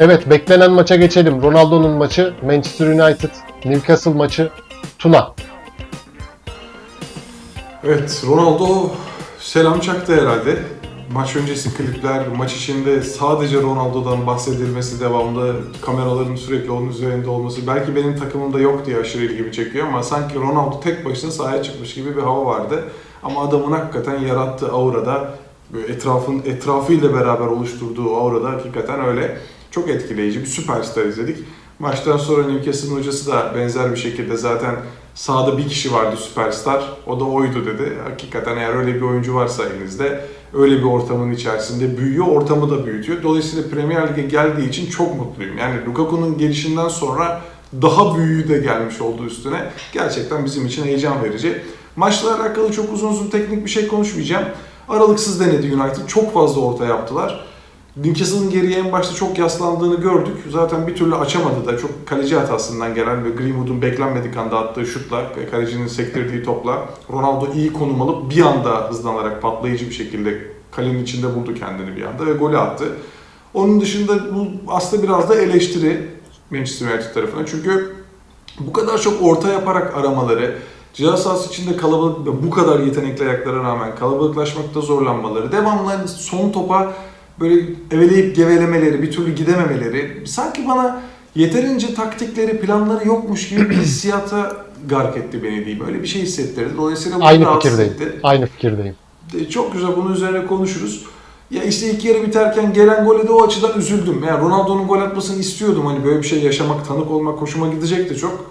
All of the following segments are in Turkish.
Evet beklenen maça geçelim. Ronaldo'nun maçı, Manchester United, Newcastle maçı, Tuna. Evet, Ronaldo selam çaktı herhalde. Maç öncesi klipler, maç içinde sadece Ronaldo'dan bahsedilmesi devamlı, kameraların sürekli onun üzerinde olması belki benim takımımda yok diye aşırı ilgimi çekiyor ama sanki Ronaldo tek başına sahaya çıkmış gibi bir hava vardı. Ama adamın hakikaten yarattığı aurada, etrafın etrafıyla beraber oluşturduğu aurada hakikaten öyle çok etkileyici bir süperstar izledik. Maçtan sonra Newcastle'ın hocası da benzer bir şekilde zaten sahada bir kişi vardı süperstar. O da oydu dedi. Hakikaten eğer öyle bir oyuncu varsa elinizde öyle bir ortamın içerisinde büyüyor, ortamı da büyütüyor. Dolayısıyla Premier Lig'e geldiği için çok mutluyum. Yani Lukaku'nun gelişinden sonra daha büyüğü de gelmiş oldu üstüne. Gerçekten bizim için heyecan verici. Maçla alakalı çok uzun uzun teknik bir şey konuşmayacağım. Aralıksız denedi United. Çok fazla orta yaptılar. Newcastle'ın geriye en başta çok yaslandığını gördük. Zaten bir türlü açamadı da çok kaleci hatasından gelen ve Greenwood'un beklenmedik anda attığı şutla, kalecinin sektirdiği topla Ronaldo iyi konum alıp bir anda hızlanarak patlayıcı bir şekilde kalenin içinde buldu kendini bir anda ve golü attı. Onun dışında bu aslında biraz da eleştiri Manchester United tarafına. Çünkü bu kadar çok orta yaparak aramaları, cihaz sahası içinde kalabalık bu kadar yetenekli ayaklara rağmen kalabalıklaşmakta zorlanmaları, devamlı son topa böyle eveleyip gevelemeleri, bir türlü gidememeleri sanki bana yeterince taktikleri, planları yokmuş gibi bir hissiyata gark etti beni diyeyim. Öyle bir şey hissettirdi. Dolayısıyla bu Aynı fikirdeyim. etti. Aynı fikirdeyim. Çok güzel bunun üzerine konuşuruz. Ya işte ilk yarı biterken gelen gole de o açıdan üzüldüm. Yani Ronaldo'nun gol atmasını istiyordum. Hani böyle bir şey yaşamak, tanık olmak hoşuma gidecekti çok.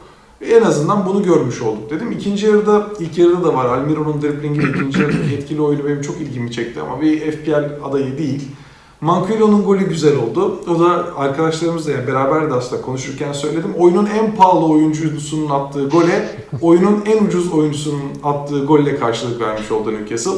En azından bunu görmüş olduk dedim. İkinci yarıda, ilk yarıda da var. Almiron'un driblingi ve ikinci yarıdaki etkili oyunu benim çok ilgimi çekti ama bir FPL adayı değil. Manquillo'nun golü güzel oldu. O da arkadaşlarımızla yani beraber de aslında konuşurken söyledim. Oyunun en pahalı oyuncusunun attığı gole, oyunun en ucuz oyuncusunun attığı golle karşılık vermiş oldu Newcastle.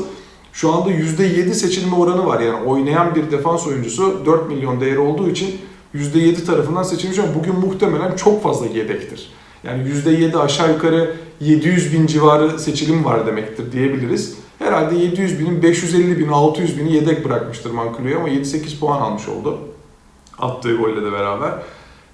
Şu anda %7 seçilme oranı var. Yani oynayan bir defans oyuncusu 4 milyon değeri olduğu için %7 tarafından seçilmiş ama bugün muhtemelen çok fazla yedektir. Yani %7 aşağı yukarı 700 bin civarı seçilim var demektir diyebiliriz. Herhalde 700 binin 550 bin 600 bini yedek bırakmıştır Mankulo'ya ama 7-8 puan almış oldu. Attığı golle de beraber.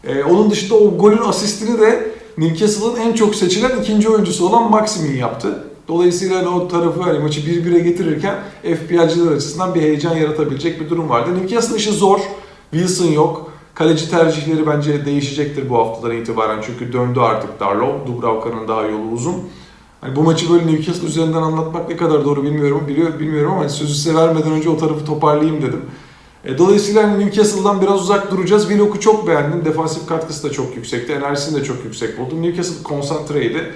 Ee, onun dışında o golün asistini de Newcastle'ın en çok seçilen ikinci oyuncusu olan Maximin yaptı. Dolayısıyla hani o tarafı hani maçı 1-1'e getirirken FPL'ciler açısından bir heyecan yaratabilecek bir durum vardı. Newcastle işi zor. Wilson yok. Kaleci tercihleri bence değişecektir bu haftadan itibaren çünkü döndü artık Darlow. Dubravka'nın daha yolu uzun. Hani bu maçı böyle Newcastle üzerinden anlatmak ne kadar doğru bilmiyorum, biliyor, bilmiyorum ama hani sözü size vermeden önce o tarafı toparlayayım dedim. E, dolayısıyla hani Newcastle'dan biraz uzak duracağız. Willock'u çok beğendim. Defansif katkısı da çok yüksekti. Enerjisini de çok yüksek buldum. Newcastle konsantreydi.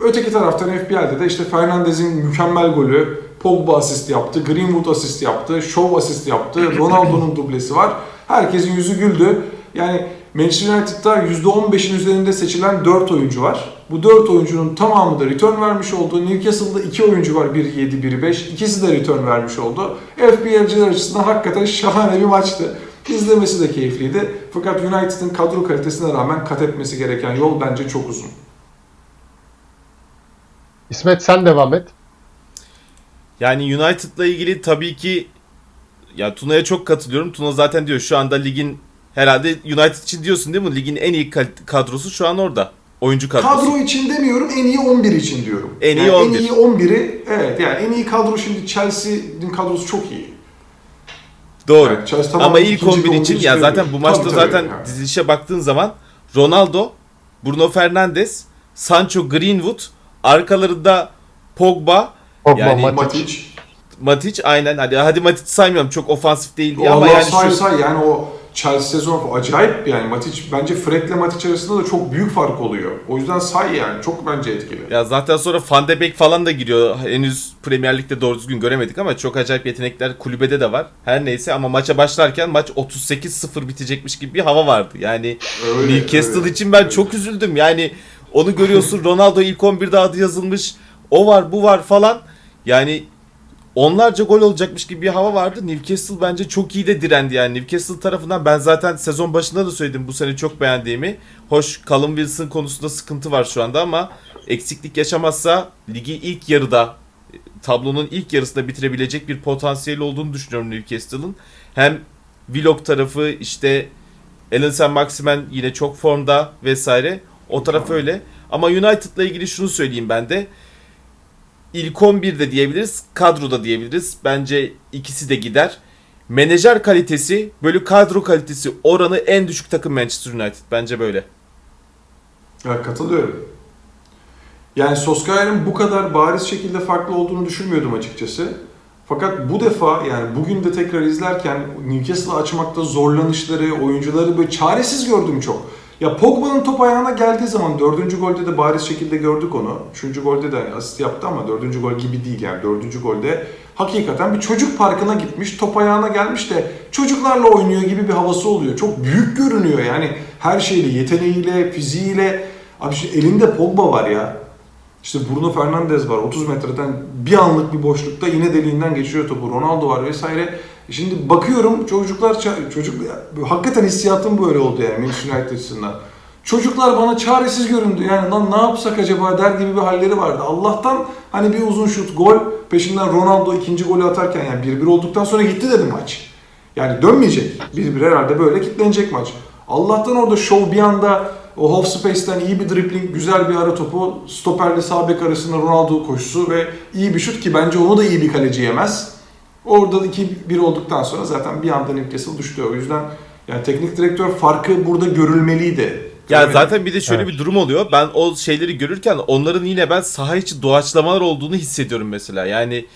Öteki taraftan FPL'de de işte Fernandez'in mükemmel golü, Pogba asist yaptı, Greenwood asist yaptı, Shaw asist yaptı, Ronaldo'nun dublesi var. Herkesin yüzü güldü. Yani Manchester United'da %15'in üzerinde seçilen 4 oyuncu var. Bu 4 oyuncunun tamamı da return vermiş oldu. Newcastle'da 2 oyuncu var. Biri 7, biri 5. İkisi de return vermiş oldu. FPL'ciler açısından hakikaten şahane bir maçtı. İzlemesi de keyifliydi. Fakat United'ın kadro kalitesine rağmen kat etmesi gereken yol bence çok uzun. İsmet sen devam et. Yani United'la ilgili tabii ki ya Tuna'ya çok katılıyorum. Tuna zaten diyor şu anda ligin herhalde United için diyorsun değil mi? Ligin en iyi kadrosu şu an orada. Oyuncu kadrosu. Kadro için demiyorum, en iyi 11 için diyorum. En iyi yani 11. En iyi 11'i, evet yani en iyi kadro şimdi Chelsea'nin kadrosu çok iyi. Doğru. Yani Chelsea tamam, Ama ilk ikinci 11 için ya zaten bu maçta Tabii, tabii, zaten yani. dizilişe baktığın zaman Ronaldo, Bruno Fernandes, Sancho Greenwood, arkalarında Pogba, Pogba, Yani Matic. Matic. Aynen hadi hadi Matic saymıyorum çok ofansif değil diye ama Allah yani say şu say yani o Chelsea sezonu acayip yani Matic bence Fred'le Matic arasında da çok büyük fark oluyor. O yüzden say yani çok bence etkili. Ya zaten sonra Van de Beek falan da giriyor. Henüz Premier Lig'de doğru düzgün göremedik ama çok acayip yetenekler kulübede de var. Her neyse ama maça başlarken maç 38-0 bitecekmiş gibi bir hava vardı. Yani Öyle, Newcastle öyle. için ben Evet. çok üzüldüm. Yani onu görüyorsun Ronaldo ilk 11'de adı yazılmış. O var bu var falan. Yani onlarca gol olacakmış gibi bir hava vardı. Newcastle bence çok iyi de direndi yani. Newcastle tarafından ben zaten sezon başında da söyledim bu sene çok beğendiğimi. Hoş Callum Wilson konusunda sıkıntı var şu anda ama eksiklik yaşamazsa ligi ilk yarıda tablonun ilk yarısında bitirebilecek bir potansiyeli olduğunu düşünüyorum Newcastle'ın. Hem Vlog tarafı işte Alan St. Maximen yine çok formda vesaire. O taraf öyle. Ama United'la ilgili şunu söyleyeyim ben de. İlk 11'de diyebiliriz, kadroda diyebiliriz. Bence ikisi de gider. Menajer kalitesi bölü kadro kalitesi oranı en düşük takım Manchester United. Bence böyle. Ya katılıyorum. Yani Solskjaer'in bu kadar bariz şekilde farklı olduğunu düşünmüyordum açıkçası. Fakat bu defa yani bugün de tekrar izlerken Newcastle'ı açmakta zorlanışları, oyuncuları böyle çaresiz gördüm çok. Ya Pogba'nın top ayağına geldiği zaman dördüncü golde de bariz şekilde gördük onu. Üçüncü golde de hani asist yaptı ama dördüncü gol gibi değil yani. Dördüncü golde hakikaten bir çocuk parkına gitmiş, top ayağına gelmiş de çocuklarla oynuyor gibi bir havası oluyor. Çok büyük görünüyor yani her şeyle, yeteneğiyle, fiziğiyle. Abi şimdi elinde Pogba var ya. İşte Bruno Fernandes var 30 metreden bir anlık bir boşlukta yine deliğinden geçiyor topu. Ronaldo var vesaire. Şimdi bakıyorum çocuklar çocuk hakikaten hissiyatım böyle oldu yani Manchester United açısından. Çocuklar bana çaresiz göründü. Yani lan ne yapsak acaba der gibi bir halleri vardı. Allah'tan hani bir uzun şut, gol peşinden Ronaldo ikinci golü atarken yani 1-1 olduktan sonra gitti dedim maç. Yani dönmeyecek. 1-1 herhalde böyle kilitlenecek maç. Allah'tan orada show bir anda o half space'ten iyi bir dribbling, güzel bir ara topu, stoperle sağ bek arasında Ronaldo koşusu ve iyi bir şut ki bence onu da iyi bir kaleci yemez. Orada 2-1 olduktan sonra zaten bir anda Newcastle düştü. O yüzden yani teknik direktör farkı burada görülmeliydi. Ya Görmedim. zaten bir de şöyle Evet. bir durum oluyor. Ben o şeyleri görürken onların yine ben saha içi doğaçlamalar olduğunu hissediyorum mesela. Yani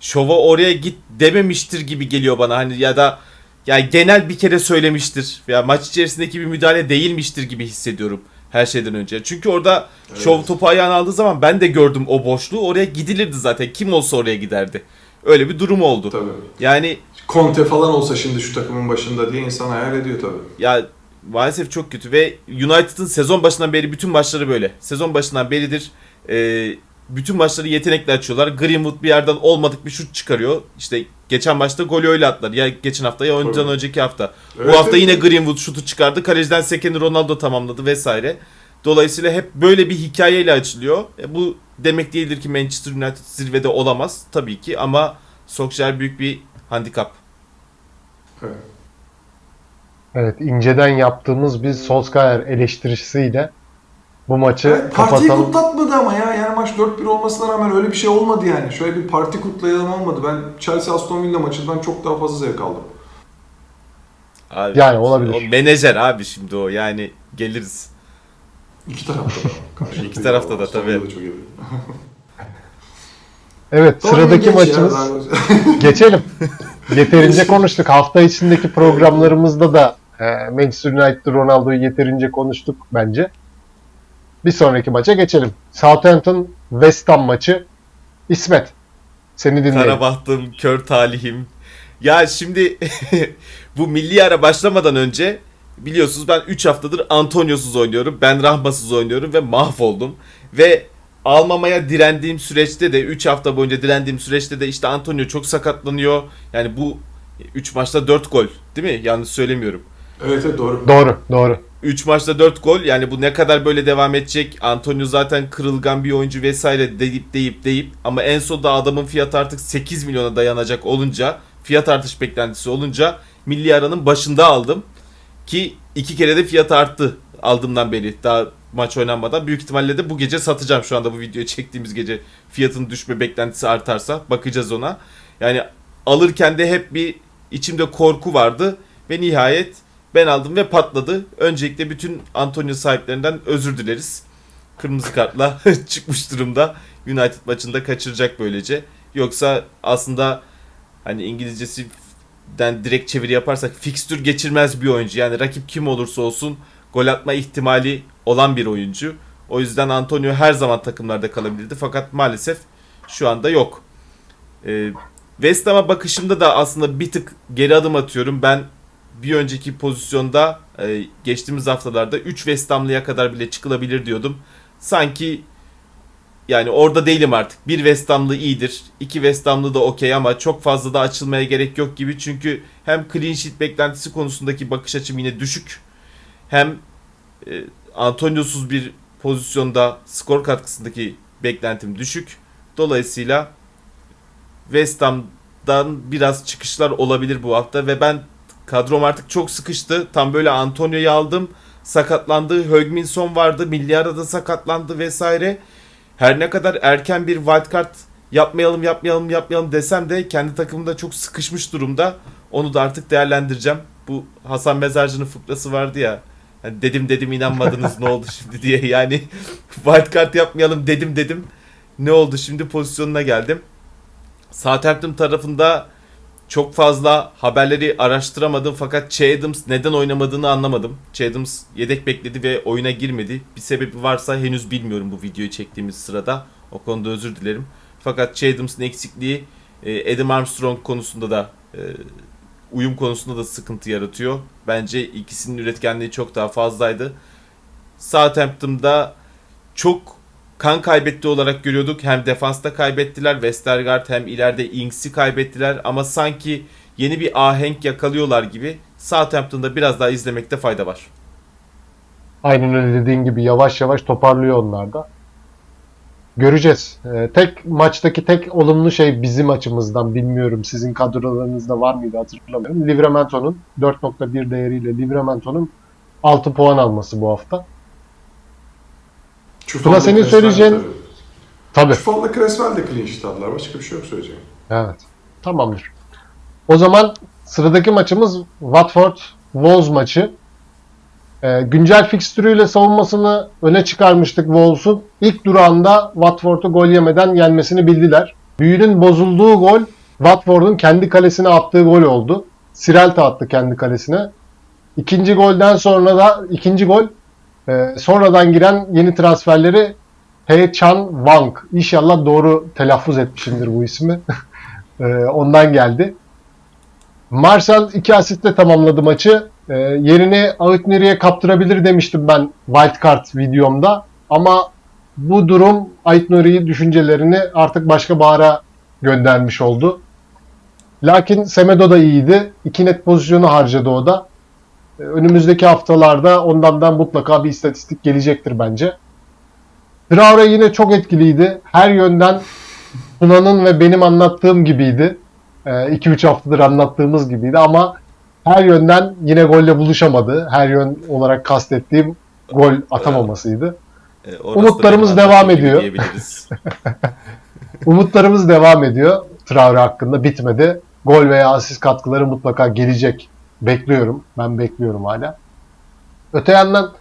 şova oraya git dememiştir gibi geliyor bana. Hani ya da yani genel bir kere söylemiştir veya maç içerisindeki bir müdahale değilmiştir gibi hissediyorum her şeyden önce. Çünkü orada Evet. şov topu ayağına aldığı zaman ben de gördüm o boşluğu. Oraya gidilirdi zaten. Kim olsa oraya giderdi. Öyle bir durum oldu. Tabii. Yani Conte falan olsa şimdi şu takımın başında diye insan hayal ediyor tabii. Ya maalesef çok kötü ve United'ın sezon başından beri bütün maçları böyle. Sezon başından beridir e, bütün maçları yetenekle açıyorlar. Greenwood bir yerden olmadık bir şut çıkarıyor. İşte geçen maçta golü öyle attılar. Ya geçen hafta ya ondan Tabii. önceki hafta. Evet, Bu hafta evet. yine Greenwood şutu çıkardı. Kaleciden sekeni Ronaldo tamamladı vesaire. Dolayısıyla hep böyle bir hikayeyle açılıyor. E, bu demek değildir ki Manchester United zirvede olamaz tabii ki ama Solskjaer büyük bir handikap. Evet. Evet inceden yaptığımız bir Solskjaer eleştirisiyle bu maçı Evet, partiyi kapatalım. kutlatmadı ama ya. Yani maç 4-1 olmasına rağmen öyle bir şey olmadı yani. Şöyle bir parti kutlayalım olmadı. Ben Chelsea Aston Villa maçından çok daha fazla zevk aldım. Abi, Yani olabilir. O menajer abi şimdi o yani geliriz. İki tarafta da. Karşılıklı İki tarafta da tabii. Villa çok iyi. Evet Tamam, sıradaki geç ya, maçımız daha- geçelim. Yeterince konuştuk. Hafta içindeki programlarımızda da e, Manchester United Ronaldo'yu yeterince konuştuk bence. Bir sonraki maça geçelim. Southampton West Ham maçı. İsmet seni dinleyelim. Kara bahtım, kör talihim. Ya şimdi bu milli ara başlamadan önce biliyorsunuz ben 3 haftadır Antoniosuz oynuyorum. Ben Rahmasız oynuyorum ve mahvoldum. Ve almamaya direndiğim süreçte de 3 hafta boyunca direndiğim süreçte de işte Antonio çok sakatlanıyor. Yani bu 3 maçta 4 gol değil mi? Yanlış söylemiyorum. evet evet doğru. Doğru, doğru. 3 maçta 4 gol yani bu ne kadar böyle devam edecek? Antonio zaten kırılgan bir oyuncu vesaire deyip deyip deyip ama en sonunda adamın fiyatı artık 8 milyona dayanacak olunca fiyat artış beklentisi olunca milli aranın başında aldım. Ki iki kere de fiyat arttı aldığımdan beri daha maç oynanmadan. Büyük ihtimalle de bu gece satacağım şu anda bu videoyu çektiğimiz gece fiyatın düşme beklentisi artarsa bakacağız ona. Yani alırken de hep bir içimde korku vardı ve nihayet ben aldım ve patladı. Öncelikle bütün Antonio sahiplerinden özür dileriz. Kırmızı kartla çıkmış durumda. United maçında kaçıracak böylece. Yoksa aslında hani İngilizcesinden direkt çeviri yaparsak fikstür geçirmez bir oyuncu. Yani rakip kim olursa olsun gol atma ihtimali olan bir oyuncu. O yüzden Antonio her zaman takımlarda kalabilirdi. Fakat maalesef şu anda yok. Ee, West Ham'a bakışımda da aslında bir tık geri adım atıyorum. Ben bir önceki pozisyonda e, geçtiğimiz haftalarda 3 West Ham'lıya kadar bile çıkılabilir diyordum. Sanki yani orada değilim artık. Bir West Ham'lı iyidir. iki West Ham'lı da okey ama çok fazla da açılmaya gerek yok gibi. Çünkü hem clean sheet beklentisi konusundaki bakış açım yine düşük. Hem e, Antoniosuz bir pozisyonda skor katkısındaki beklentim düşük. Dolayısıyla West Ham'dan biraz çıkışlar olabilir bu hafta ve ben Kadrom artık çok sıkıştı. Tam böyle Antonio'yu aldım. Sakatlandı. Högminson vardı. Milli arada sakatlandı vesaire. Her ne kadar erken bir wildcard yapmayalım yapmayalım yapmayalım desem de kendi takımda çok sıkışmış durumda. Onu da artık değerlendireceğim. Bu Hasan Mezarcı'nın fıkrası vardı ya. Hani dedim dedim inanmadınız ne oldu şimdi diye. Yani wildcard yapmayalım dedim dedim. Ne oldu şimdi pozisyonuna geldim. Southampton tarafında çok fazla haberleri araştıramadım fakat Che neden oynamadığını anlamadım. Che yedek bekledi ve oyuna girmedi. Bir sebebi varsa henüz bilmiyorum bu videoyu çektiğimiz sırada. O konuda özür dilerim. Fakat Che eksikliği e, Adam Armstrong konusunda da e, uyum konusunda da sıkıntı yaratıyor. Bence ikisinin üretkenliği çok daha fazlaydı. Southampton'da çok kan kaybetti olarak görüyorduk. Hem defansta kaybettiler Westergaard hem ileride Ings'i kaybettiler ama sanki yeni bir ahenk yakalıyorlar gibi Southampton'da biraz daha izlemekte fayda var. Aynen öyle dediğin gibi yavaş yavaş toparlıyor onlar da. Göreceğiz. Ee, tek maçtaki tek olumlu şey bizim açımızdan bilmiyorum sizin kadrolarınızda var mıydı hatırlamıyorum. Livramento'nun 4.1 değeriyle Livramento'nun 6 puan alması bu hafta. Çufal'la senin söyleyeceğin- Tabii. Çufal'la Creswell de clean sheet aldılar. Başka bir şey yok söyleyeceğim. Evet. Tamamdır. O zaman sıradaki maçımız Watford Wolves maçı. Ee, güncel fikstürüyle savunmasını öne çıkarmıştık Wolves'un. İlk durağında Watford'u gol yemeden yenmesini bildiler. Büyünün bozulduğu gol Watford'un kendi kalesine attığı gol oldu. Sirelta attı kendi kalesine. İkinci golden sonra da ikinci gol e, sonradan giren yeni transferleri He Chan Wang. İnşallah doğru telaffuz etmişimdir bu ismi. Ee, ondan geldi. Marshall iki asistle tamamladı maçı. Ee, yerini Aitneri'ye kaptırabilir demiştim ben wildcard videomda. Ama bu durum Aitneri'yi düşüncelerini artık başka bahara göndermiş oldu. Lakin Semedo da iyiydi. İki net pozisyonu harcadı o da. Ee, Önümüzdeki haftalarda ondan da mutlaka bir istatistik gelecektir bence. Traore yine çok etkiliydi. Her yönden Tuna'nın ve benim anlattığım gibiydi. 2-3 haftadır anlattığımız gibiydi ama her yönden yine golle buluşamadı. Her yön olarak kastettiğim gol atamamasıydı. E, da Umutlarımız devam ediyor. Umutlarımız devam ediyor. Traore hakkında bitmedi. Gol veya asist katkıları mutlaka gelecek. Bekliyorum. Ben bekliyorum hala. Öte yandan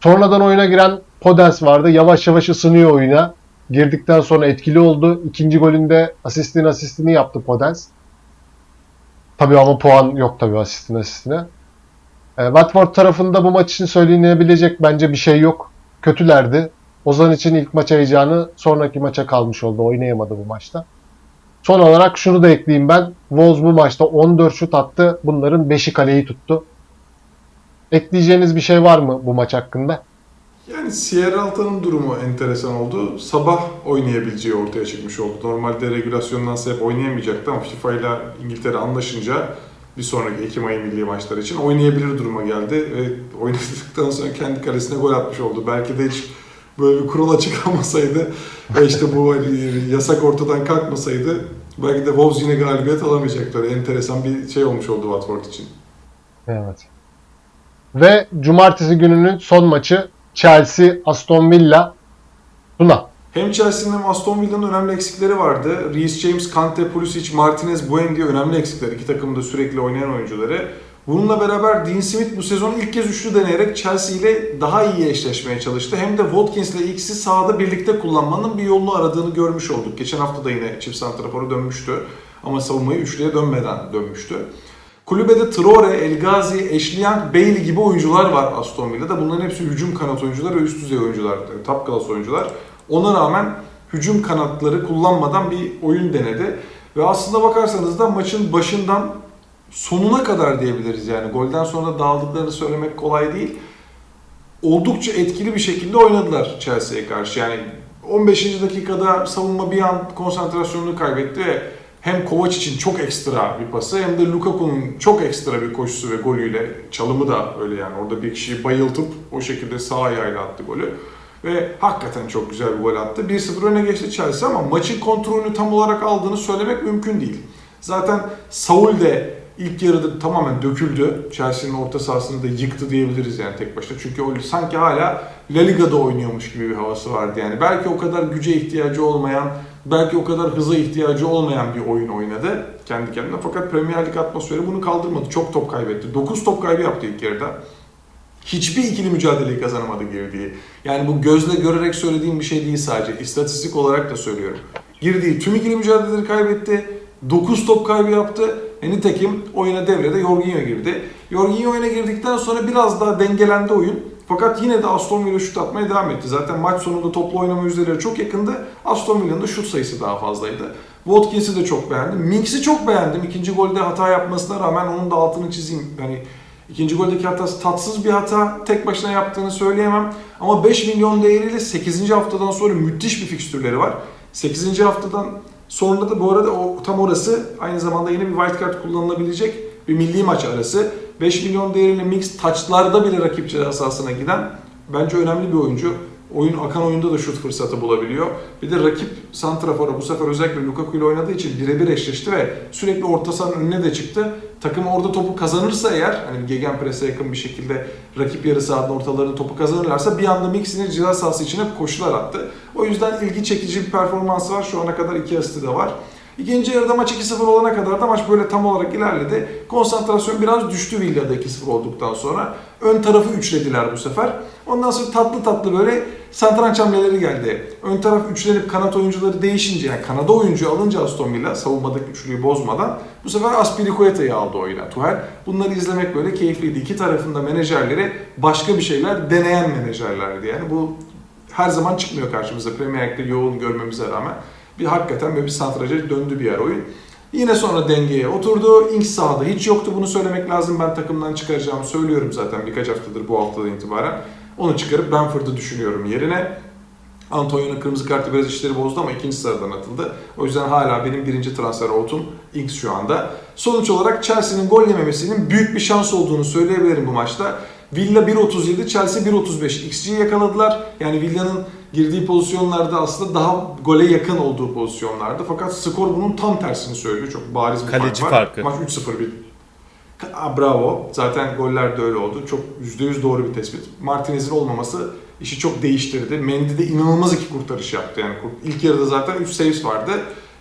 sonradan oyuna giren Podens vardı. Yavaş yavaş ısınıyor oyuna. Girdikten sonra etkili oldu. İkinci golünde asistin asistini yaptı Podens. Tabii ama puan yok tabii asistin asistine. E, Watford tarafında bu maç için söylenebilecek bence bir şey yok. Kötülerdi. Ozan için ilk maç heyecanı sonraki maça kalmış oldu. Oynayamadı bu maçta. Son olarak şunu da ekleyeyim ben. Wolves bu maçta 14 şut attı. Bunların 5'i kaleyi tuttu. Ekleyeceğiniz bir şey var mı bu maç hakkında? Yani Sierra Alta'nın durumu enteresan oldu. Sabah oynayabileceği ortaya çıkmış oldu. Normalde regülasyondan sebep oynayamayacaktı ama FIFA ile İngiltere anlaşınca bir sonraki Ekim ayı milli maçları için oynayabilir duruma geldi. Ve oynadıktan sonra kendi kalesine gol atmış oldu. Belki de hiç böyle bir kurala çıkamasaydı ve işte bu hani yasak ortadan kalkmasaydı belki de Wolves yine galibiyet alamayacaklar. Enteresan bir şey olmuş oldu Watford için. Evet. Ve cumartesi gününün son maçı Chelsea Aston Villa Tuna. Hem Chelsea'nin hem Aston Villa'nın önemli eksikleri vardı. Reece James, Kante, Pulisic, Martinez, Buendia önemli eksikler. İki takımda sürekli oynayan oyuncuları. Bununla beraber Dean Smith bu sezon ilk kez üçlü deneyerek Chelsea ile daha iyi eşleşmeye çalıştı. Hem de Watkins ile ikisi sahada birlikte kullanmanın bir yolunu aradığını görmüş olduk. Geçen hafta da yine çift santraforu dönmüştü. Ama savunmayı üçlüye dönmeden dönmüştü. Kulübede Traore, El Ghazi, Young, Bailey gibi oyuncular var Aston Villa'da. Bunların hepsi hücum kanat oyuncular ve üst düzey oyuncular, top class oyuncular. Ona rağmen hücum kanatları kullanmadan bir oyun denedi. Ve aslında bakarsanız da maçın başından sonuna kadar diyebiliriz yani. Golden sonra dağıldıklarını söylemek kolay değil. Oldukça etkili bir şekilde oynadılar Chelsea'ye karşı. Yani 15. dakikada savunma bir an konsantrasyonunu kaybetti ve hem Kovac için çok ekstra bir pası hem de Lukaku'nun çok ekstra bir koşusu ve golüyle çalımı da öyle yani orada bir kişiyi bayıltıp o şekilde sağ ayağıyla attı golü. Ve hakikaten çok güzel bir gol attı. 1-0 öne geçti Chelsea ama maçın kontrolünü tam olarak aldığını söylemek mümkün değil. Zaten Saul de ilk yarıda tamamen döküldü. Chelsea'nin orta sahasını da yıktı diyebiliriz yani tek başına. Çünkü o sanki hala La Liga'da oynuyormuş gibi bir havası vardı yani. Belki o kadar güce ihtiyacı olmayan, belki o kadar hıza ihtiyacı olmayan bir oyun oynadı kendi kendine. Fakat Premier Lig atmosferi bunu kaldırmadı. Çok top kaybetti. 9 top kaybı yaptı ilk yarıda. Hiçbir ikili mücadeleyi kazanamadı girdiği. Yani bu gözle görerek söylediğim bir şey değil sadece. İstatistik olarak da söylüyorum. Girdiği tüm ikili mücadeleleri kaybetti. 9 top kaybı yaptı. E nitekim oyuna devrede Jorginho girdi. Jorginho oyuna girdikten sonra biraz daha dengelendi oyun. Fakat yine de Aston Villa şut atmaya devam etti. Zaten maç sonunda toplu oynama yüzdeleri çok yakındı. Aston Villa'nın da şut sayısı daha fazlaydı. Watkins'i de çok beğendim. Minks'i çok beğendim. İkinci golde hata yapmasına rağmen onun da altını çizeyim. Hani ikinci goldeki hatası tatsız bir hata. Tek başına yaptığını söyleyemem. Ama 5 milyon değeriyle 8. haftadan sonra müthiş bir fikstürleri var. 8. haftadan sonra da bu arada o tam orası aynı zamanda yine bir wild card kullanılabilecek bir milli maç arası. 5 milyon değeriyle mix taçlarda bile rakip ceza sahasına giden bence önemli bir oyuncu. Oyun akan oyunda da şut fırsatı bulabiliyor. Bir de rakip santrafora bu sefer özellikle Lukaku ile oynadığı için birebir eşleşti ve sürekli orta sahanın önüne de çıktı. Takım orada topu kazanırsa eğer hani gegenpress'e yakın bir şekilde rakip yarı sahanın ortalarını topu kazanırlarsa bir anda Mix'in ceza sahası içine koşular attı. O yüzden ilgi çekici bir performansı var. Şu ana kadar iki asisti de var. İkinci yarıda maç 2-0 olana kadar da maç böyle tam olarak ilerledi. Konsantrasyon biraz düştü Villa'da 2-0 olduktan sonra. Ön tarafı üçlediler bu sefer. Ondan sonra tatlı tatlı böyle santranç hamleleri geldi. Ön taraf üçlenip kanat oyuncuları değişince yani kanada oyuncu alınca Aston Villa savunmadaki üçlüyü bozmadan bu sefer Aspilicueta'yı aldı oyuna Tuchel. Bunları izlemek böyle keyifliydi. İki tarafında menajerleri başka bir şeyler deneyen menajerlerdi. Yani bu her zaman çıkmıyor karşımıza Premier Lig'de yoğun görmemize rağmen. Bir hakikaten böyle bir santraja döndü bir yer oyun. Yine sonra dengeye oturdu. Ings sahada hiç yoktu bunu söylemek lazım. Ben takımdan çıkaracağımı söylüyorum zaten birkaç haftadır bu haftadan itibaren. Onu çıkarıp Benford'u düşünüyorum yerine. Antonio'nun kırmızı kartı biraz işleri bozdu ama ikinci sıradan atıldı. O yüzden hala benim birinci transfer outum Ings şu anda. Sonuç olarak Chelsea'nin gol yememesinin büyük bir şans olduğunu söyleyebilirim bu maçta. Villa 1.37, Chelsea 1.35 XG'yi yakaladılar. Yani Villa'nın girdiği pozisyonlarda aslında daha gole yakın olduğu pozisyonlardı. Fakat skor bunun tam tersini söylüyor. Çok bariz bir Kaleci fark var. farkı. Maç 3-0 bitti. Aa, bravo. Zaten goller de öyle oldu. Çok %100 doğru bir tespit. Martinez'in olmaması işi çok değiştirdi. Mendy de inanılmaz iki kurtarış yaptı. Yani ilk yarıda zaten 3 saves vardı.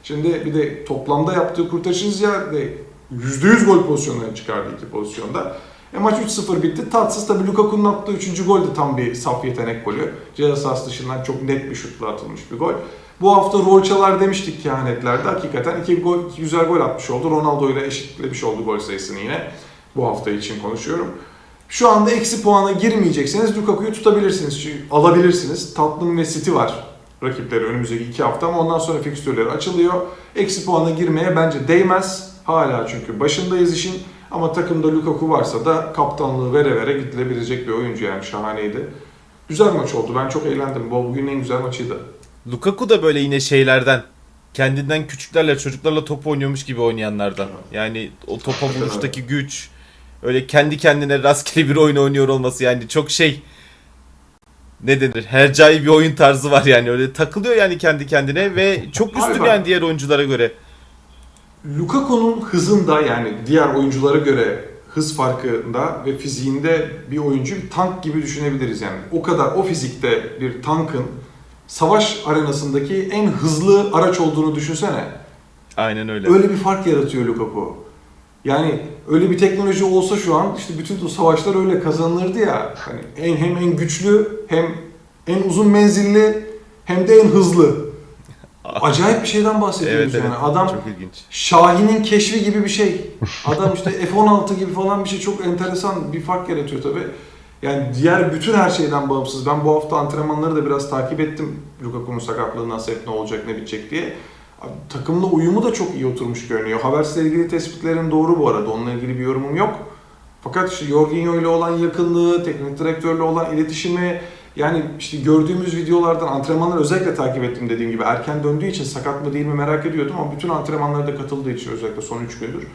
Şimdi bir de toplamda yaptığı kurtarışın ziyade %100 gol pozisyonlarını çıkardı iki pozisyonda. E maç 3-0 bitti. Tatsız tabii Lukaku'nun attığı 3. gol de tam bir saf yetenek golü. Ceza sahası dışından çok net bir şutla atılmış bir gol. Bu hafta rol çalar demiştik kehanetlerde. Hakikaten iki, gol, iki güzel gol atmış oldu. Ronaldo ile eşitlemiş oldu gol sayısını yine. Bu hafta için konuşuyorum. Şu anda eksi puana girmeyecekseniz Lukaku'yu tutabilirsiniz. Çünkü alabilirsiniz. Tottenham ve City var rakipleri önümüzdeki iki hafta ama ondan sonra fikstürleri açılıyor. Eksi puana girmeye bence değmez. Hala çünkü başındayız işin. Ama takımda Lukaku varsa da kaptanlığı vere vere gidilebilecek bir oyuncu yani şahaneydi. Güzel maç oldu. Ben çok eğlendim. Bu bugünün en güzel maçıydı. Lukaku da böyle yine şeylerden kendinden küçüklerle çocuklarla top oynuyormuş gibi oynayanlardan. Yani o topa vuruştaki güç öyle kendi kendine rastgele bir oyun oynuyor olması yani çok şey ne denir hercai bir oyun tarzı var yani öyle takılıyor yani kendi kendine ve çok üstün yani diğer oyunculara göre. Lukaku'nun hızında yani diğer oyunculara göre hız farkında ve fiziğinde bir oyuncu bir tank gibi düşünebiliriz yani. O kadar o fizikte bir tankın savaş arenasındaki en hızlı araç olduğunu düşünsene. Aynen öyle. Öyle bir fark yaratıyor Lukaku. Yani öyle bir teknoloji olsa şu an işte bütün o savaşlar öyle kazanılırdı ya. Hani en, hem en güçlü hem en uzun menzilli hem de en hızlı. Acayip bir şeyden bahsediyoruz Evet evet. yani. Adam çok ilginç. Şahin'in keşfi gibi bir şey. Adam işte F-16 gibi falan bir şey çok enteresan bir fark yaratıyor tabi. Yani diğer bütün her şeyden bağımsız. Ben bu hafta antrenmanları da biraz takip ettim. Lukaku'nun sakatlığından sebep ne olacak ne bitecek diye. Abi, takımla uyumu da çok iyi oturmuş görünüyor. Havertz'le ilgili tespitlerin doğru bu arada. Onunla ilgili bir yorumum yok. Fakat işte Jorginho ile olan yakınlığı, teknik direktörle olan iletişimi, yani işte gördüğümüz videolardan antrenmanları özellikle takip ettim dediğim gibi. Erken döndüğü için sakat mı değil mi merak ediyordum ama bütün antrenmanlara da katıldığı için özellikle son 3 gündür.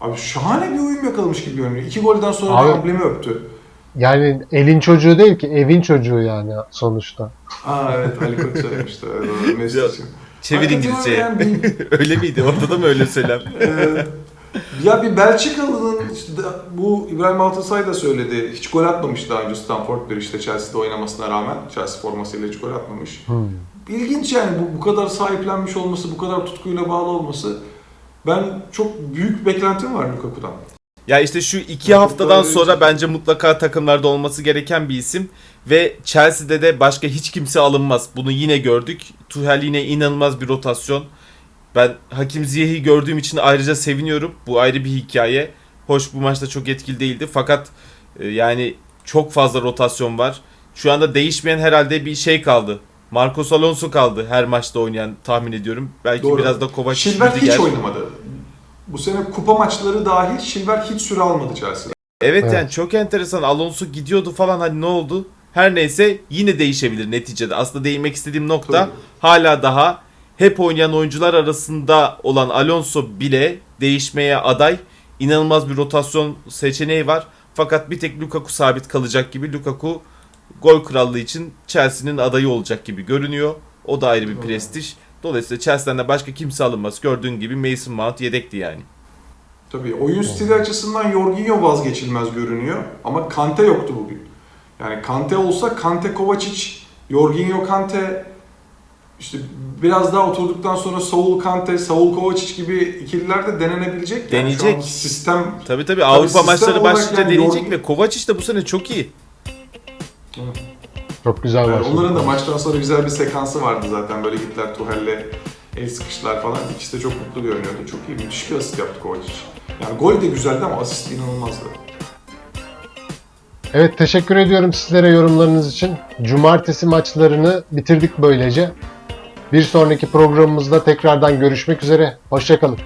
Abi şahane bir uyum yakalamış gibi görünüyor. İki golden sonra Abi- da amblemi öptü. Yani elin çocuğu değil ki evin çocuğu yani sonuçta. Aa evet Ali Koç söylemişti. Evet, Mesut için. Çevir Hakikaten İngilizceye. yani bir- öyle miydi? Orada da mı öyle söylem? Ee, Ya bir Belçikalı'nın işte bu İbrahim Altınsay da söyledi. Hiç gol atmamış daha önce Stamford Bridge'de Chelsea'de oynamasına rağmen. Chelsea formasıyla hiç gol atmamış. Hmm. İlginç yani bu, bu kadar sahiplenmiş olması, bu kadar tutkuyla bağlı olması. Ben çok büyük beklentim var Lukaku'dan. Ya işte şu iki Çok haftadan sonra bence mutlaka takımlarda olması gereken bir isim. Ve Chelsea'de de başka hiç kimse alınmaz. Bunu yine gördük. Tuchel yine inanılmaz bir rotasyon. Ben Hakim Ziyech'i gördüğüm için ayrıca seviniyorum. Bu ayrı bir hikaye. Hoş bu maçta çok etkili değildi. Fakat e, yani çok fazla rotasyon var. Şu anda değişmeyen herhalde bir şey kaldı. Marcos Alonso kaldı her maçta oynayan tahmin ediyorum. Belki Doğru. biraz da Kovacic Şilver hiç Rüdiger. oynamadı. Bu sene kupa maçları dahil Şilver hiç süre almadı Chelsea'de. Evet, Evet. yani çok enteresan. Alonso gidiyordu falan hani ne oldu? Her neyse yine değişebilir neticede. Aslında değinmek istediğim nokta Tabii. hala daha hep oynayan oyuncular arasında olan Alonso bile değişmeye aday. İnanılmaz bir rotasyon seçeneği var. Fakat bir tek Lukaku sabit kalacak gibi. Lukaku gol krallığı için Chelsea'nin adayı olacak gibi görünüyor. O da ayrı bir prestij. Dolayısıyla Chelsea'den de başka kimse alınmaz. Gördüğün gibi Mason Mount yedekti yani. Tabii oyun stili açısından Jorginho vazgeçilmez görünüyor ama Kante yoktu bugün. Yani Kante olsa Kante Kovacic, Jorginho Kante işte biraz daha oturduktan sonra Saul Kante, Saul Kovacic gibi ikililer de denenebilecek. Yani Deneyecek. an sistem Tabii tabii Avrupa sistem maçları olarak başlayınca yani deneyecek Jorginho- ve Kovacic de bu sene çok iyi. Çok güzel Yani onların da maçtan sonra güzel bir sekansı vardı zaten. Böyle gittiler Tuhel'le el sıkıştılar falan. İkisi de çok mutlu görünüyordu. Çok iyi. Müthiş bir asist yaptı Kovacic. Yani gol de güzeldi ama asist inanılmazdı. Evet teşekkür ediyorum sizlere yorumlarınız için. Cumartesi maçlarını bitirdik böylece. Bir sonraki programımızda tekrardan görüşmek üzere. Hoşçakalın.